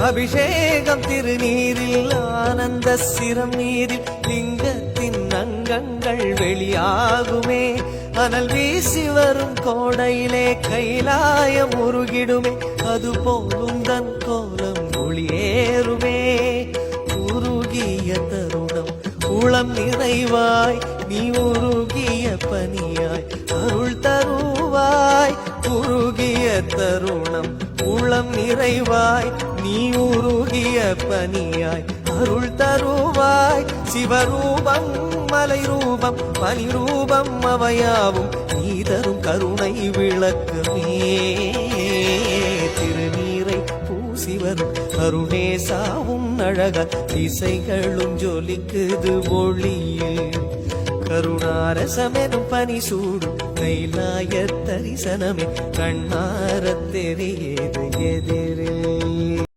அபிஷேகம் திருநீரில் ஆனந்த சிரம் நீரில் லிங்கத்தின் அங்கங்கள் வெளியாகுமே. அனல் வீசி வரும் கோடையிலே கைலாயம் உருகிடுமே அது போலும் தன் கோலம் ஒளியேறுமே. உருகிய தருணம் உளம் நிறைவாய் நீ உருகிய பணியாய் அருள் தருவாய். உருகிய தருணம் நிறைவாய் நீ உருகிய பனியாய் அருள் தருவாய். சிவரூபம் மலை ரூபம் பனி ரூபம் அவையாவும் நீ தரும் கருணை விளக்குமே திருநீரை பூசிவரும் கருணேசாவும் அழக திசைகளும் ஜொலிக்குது ஒளியில். கருணாரசமெனும் பனி சூடும் கைலாய தரிசனமே கண்ணார தெரியது எதே